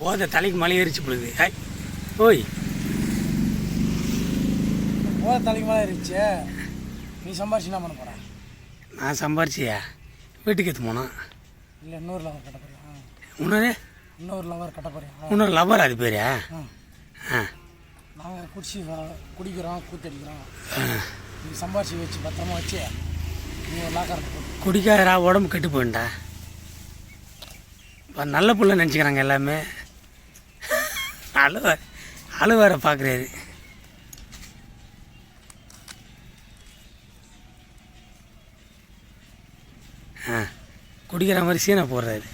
போத தலைக்கு மலை ஏறிச்சு பொழுது. ஹாய் ஓய். போத தலைக்கு மேலே இருந்துச்சு நீ சம்பாரிச்சு என்ன பண்ண போற? நான் சம்பாரிச்சியா? வீட்டுக்கு எடுத்து போனோம் இல்லை இன்னொரு லவர் கட்ட போறியா? இன்னொரு? இன்னொரு லவர் கட்ட போறியா? இன்னொரு லவ்வர் அது பேர்? ஆ. நாங்கள் குடிச்சு குடிக்கிறோம் கூத்தடிக்கிறோம். நீ சம்பாரிச்சு வச்சு பத்திரமா வச்சு நீ ஒரு லாக்கர் குடிக்காதரா உடம்பு கெட்டு போயிண்டா நல்ல புள்ள நினச்சிக்கிறாங்க எல்லாமே. அழுவ அழுவார பார்க்குறாரு ஆ குடிக்கிற மாதிரி சீனை போடுறாரு.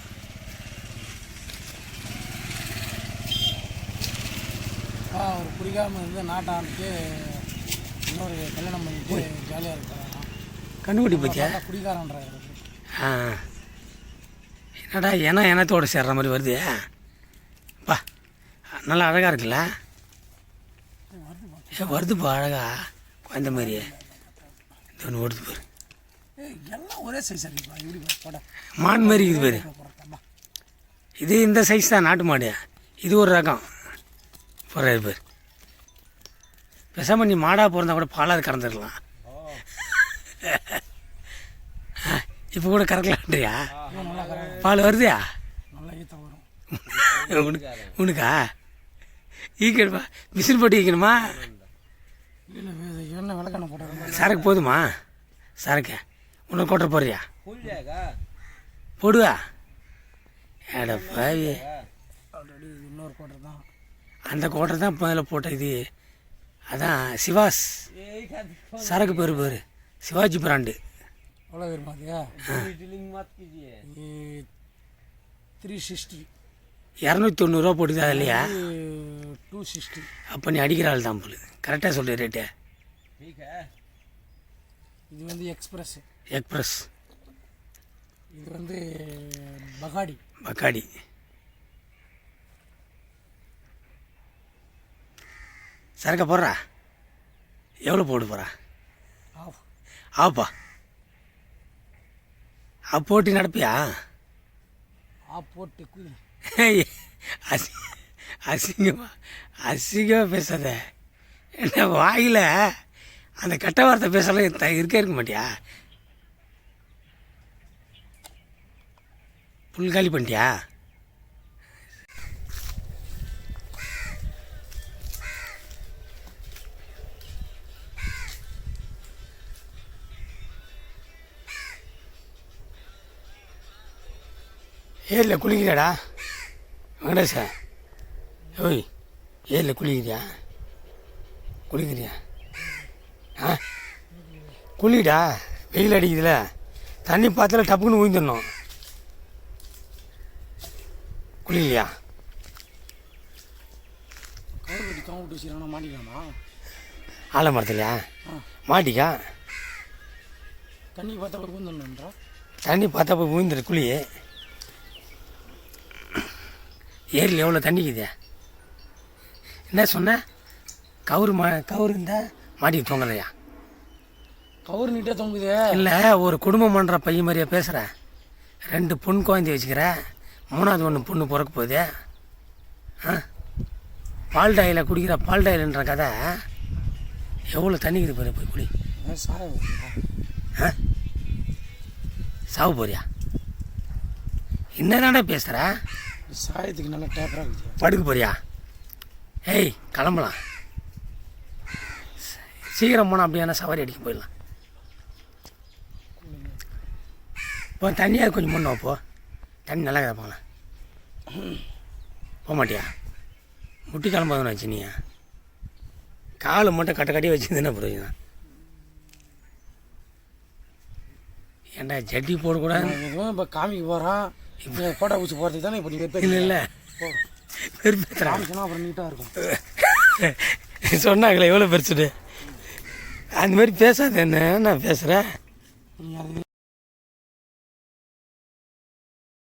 அவர் குடிக்காமல் இருந்து நாட்டாண்டுட்டு இன்னொரு கல்யாணம் பண்ணிட்டு ஜாலியாக இருக்கிறாங்க கண்டுபிடி பத்தியா குடிக்காரன்றாரு ஆ என்னடா ஏன்னா எனத்தோட சேர்ற மாதிரி வருது? நல்லா அழகாக இருக்குல்ல? வருதுப்பா அழகா. குழந்த மாதிரியே. இந்த ஒன்று ஓடுது பாரு. எல்லாம் ஒரே சைஸ் மான் மாதிரி இருக்குது பாரு. இது இந்த சைஸ் தான் நாட்டு மாடு. இது ஒரு ரகம். போடுறாரு பாரு. பேசாமல் நீ மாடாக பிறந்தா கூட பாலாது கறந்துடலாம். இப்போ கூட கறக்கலான்றியா? பால் வருதியா? உனக்கா? ஈக்கணுமா? மிஷின் போட்டு ஈக்கணுமா? சரக்கு போதுமா? சரக்கு உனக்கு கொட்ட போறியா? போடுவா? ஏடா பாவி. ஆல்ரெடி இது இன்னொரு கோட்டர் தான் அந்த கோட்டை தான் முதல்ல போட்ட இது. அதான் சிவாஸ். சரக்கு பேர் பேர். சிவாஜி பிராண்டு. எவ்வளோ வருமா அது த்ரீ சிக்ஸ்டி இரநூத்தி தொண்ணூறுரூவா போட்டுது அது இல்லையா? டூ சிக்ஸ்டி அப்போ நீ அடிக்கிற ஆள் தான் போல. கரெக்டாக சொல்லு ரேட்டு இது வந்து எக்ஸ்பிரஸ் எக்ஸ்பிரஸ் இது வந்து பகாடி. பக்காடி சரக்க போடுறா? எவ்வளோ போடு போகிறா ஆப்பா ஆ போட்டி நடப்பியா? ஆஃப் போட்டு அசி அசிங்கமா அசிங்கமாக பேசாத. என்ன வாயில் அந்த கெட்ட வார்த்தை பேசலாம் த- இருக்க இருக்க மாட்டியா? புல் காலி பண்ணிட்டியா? ஏரியில் குளிக்கிறாடா வெங்கடேஷா ஓய் ஏரியில் குளிக்கிறியா? குளிக்கிறியா? ஆ? குளிடா வெயில் அடிக்குதுல. தண்ணி பார்த்தால டப்புக்குன்னு ஊந்துடணும் குளிக்கலையா கவுர் கட்டி கவுன் விட்டு வச்சுக்கிறானா மாட்டிக்கலாமா? ஆலமரத்துலையா ஆ. மாட்டிக்கா? தண்ணி பார்த்தா தண்ணி பார்த்தா போய் ஊந்துரு குழி ஏரியில் எவ்வளோ தண்ணிக்குது என்ன சொன்ன? கவுரு மா கவுரு இருந்தால் மாட்டிட்டு தூங்கலையா? கவுர் நீட்டாக தொங்குது. இல்லை ஒரு குடும்பம் பண்ணுற பையன் மாதிரியா பேசுகிற ரெண்டு பொண்ணு குழந்தை வச்சுக்கிற? மூணாவது ஒன்று பொண்ணு பிறக்க போகுது. ஆ? பால் டாயில் குடிக்கிற பால் டாயில்ன்ற கதை எவ்வளோ தண்ணிக்குது பாரு போய் குடி? ஆ? சாவு போறியா? என்னதான்டா பேசுகிற இது சாயத்துக்கு நல்லா டேப்பராக இருக்குது படுக்க போறியா? ஏய் கிளம்பலாம். சீக்கிரம் போனால் அப்படியான சவாரி அடிக்க போயிடலாம். இப்போ தண்ணியாக கொஞ்சம் முன்னே போ. தண்ணி நல்லா கிடப்பாங்களா போக மாட்டியா? முட்டி கிளம்பாதுன்னு வச்சு நீ காலை மட்டும் கட்ட கட்டி வச்சுருந்தேன்னா பிரயோஜனம் ஏன்டா ஜட்டி போடக்கூடாது? இப்போ காமிக்க போகிறான் இப்போ ஃபோட்டோ பிடிச்சி போகிறதுக்கு தானே இப்போ நீ இல்லை இல்லை. போ. வெறுப்பேத்துறான். காமிச்சோன்னா அப்புறம் நீட்டாக இருக்கும். சொன்னாங்களே எவ்வளோ பெருசுடு அந்த மாதிரி பேசாத என்ன நான் பேசுகிறேன்